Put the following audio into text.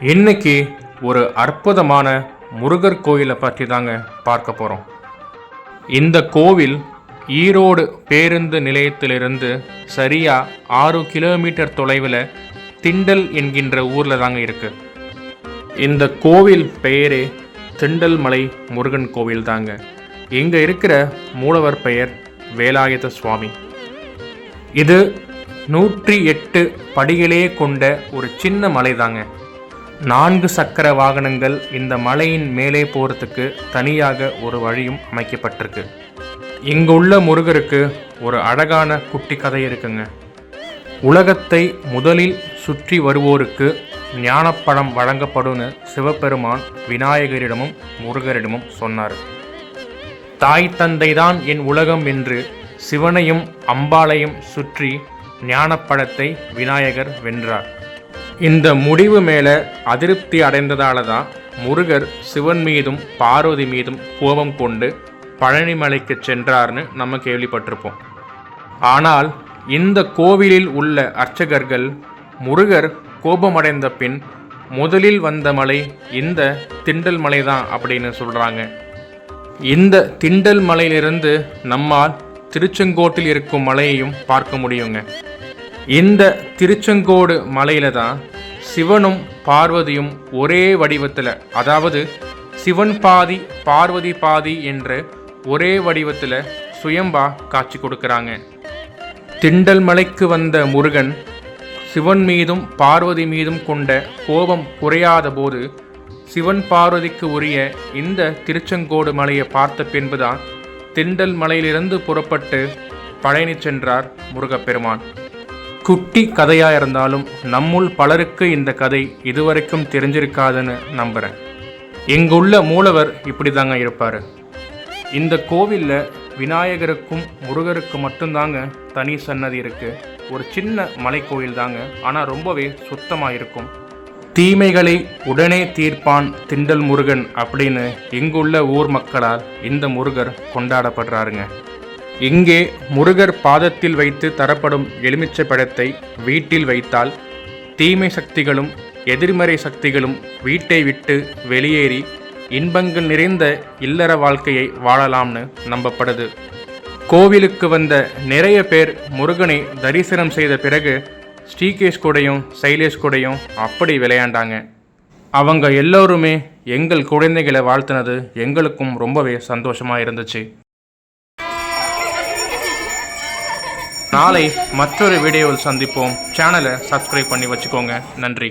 இன்னைக்கு ஒரு அற்புதமான முருகர் கோயிலை பற்றி தாங்க பார்க்க போகிறோம் இந்த கோவில் ஈரோடு பேருந்து நிலையத்திலிருந்து சரியாக ஆறு கிலோமீட்டர் தொலைவில் திண்டல் என்கின்ற ஊரில் தாங்க இருக்குது இந்த கோவில் பெயரே திண்டல் மலை முருகன் கோவில் தாங்க. இங்கே இருக்கிற மூலவர் பெயர் வேலாயுத சுவாமி. இது நூற்றி எட்டு படிகளே கொண்ட ஒரு சின்ன மலை தாங்க. நான்கு சக்கர வாகனங்கள் இந்த மலையின் மேலே போகிறதுக்கு தனியாக ஒரு வழியும் அமைக்கப்பட்டிருக்கு. இங்குள்ள முருகருக்கு ஒரு அழகான குட்டி கதை இருக்குங்க. உலகத்தை முதலில் சுற்றி வருவோருக்கு ஞானப்பழம் வழங்கப்படும்னு சிவபெருமான் விநாயகரிடமும் முருகரிடமும் சொன்னார். தாய் தந்தை தான் என் உலகம் என்று சிவனையும் அம்பாளையும் சுற்றி ஞானப்பழத்தை விநாயகர் வென்றார். இந்த முடிவு மேலே அதிருப்தி அடைந்ததால தான் முருகர் சிவன் மீதும் பார்வதி மீதும் கோபம் கொண்டு பழனிமலைக்கு சென்றார்னு நம்ம கேள்விப்பட்டிருப்போம். ஆனால் இந்த கோவிலில் உள்ள அர்ச்சகர்கள் முருகர் கோபமடைந்த பின் முதலில் வந்த மலை இந்த திண்டல் மலை தான் அப்படின்னு சொல்கிறாங்க இந்த திண்டல் மலையிலிருந்து நம்மால் திருச்செங்கோட்டில் இருக்கும் மலையையும் பார்க்க முடியுங்க. இந்த திருச்செங்கோடு மலையில தான் சிவனும் பார்வதியும் ஒரே வடிவத்தில் அதாவது சிவன் பாதி பார்வதி பாதி என்ற ஒரே வடிவத்தில் சுயம்பா காட்சி கொடுக்குறாங்க. திண்டல் மலைக்கு வந்த முருகன் சிவன் மீதும் பார்வதி மீதும் கொண்ட கோபம் குறையாத போது சிவன் பார்வதிக்கு உரிய இந்த திருச்செங்கோடு மலையை பார்த்த பின்புதான் திண்டல் மலையிலிருந்து புறப்பட்டு பழனி சென்றார் முருகப்பெருமான். குட்டி கதையா இருந்தாலும் நம்முள் பலருக்கு இந்த கதை இதுவரைக்கும் தெரிஞ்சிருக்காதுன்னு நம்புறேன். இங்குள்ள மூலவர் இப்படி தாங்க இருப்பார். இந்த கோவிலில் விநாயகருக்கும் முருகருக்கு மட்டும்தாங்க தனி சன்னதி இருக்குது ஒரு சின்ன மலைக்கோயில் தாங்க ஆனால் ரொம்பவே சுத்தமாக இருக்கும். தீமைகளை உடனே தீர்ப்பான் திண்டல் முருகன் அப்படின்னு இங்குள்ள ஊர் மக்களால் இந்த முருகர் கொண்டாடப்படுறாருங்க. இங்கே முருகர் பாதத்தில் வைத்து தரப்படும் எலுமிச்சை பழத்தை வீட்டில் வைத்தால் தீமை சக்திகளும் எதிர்மறை சக்திகளும் வீட்டை விட்டு வெளியேறி இன்பங்கள் நிறைந்த இல்லற வாழ்க்கையை வாழலாம்னு நம்பப்படுது. கோவிலுக்கு வந்த நிறைய பேர் முருகனை தரிசனம் செய்த பிறகு ஸ்ரீகேஷ் கூடையும் சைலேஷ் கூடையும் அப்படி விளையாண்டாங்க. அவங்க எல்லோருமே எங்கள் குழந்தைகளை வாழ்த்தினது எங்களுக்கும் ரொம்பவே சந்தோஷமாக இருந்துச்சு. நாளை மற்றொரு வீடியோவில் சந்திப்போம். சேனலை சப்ஸ்கிரைப் பண்ணி வச்சுக்கோங்க. நன்றி.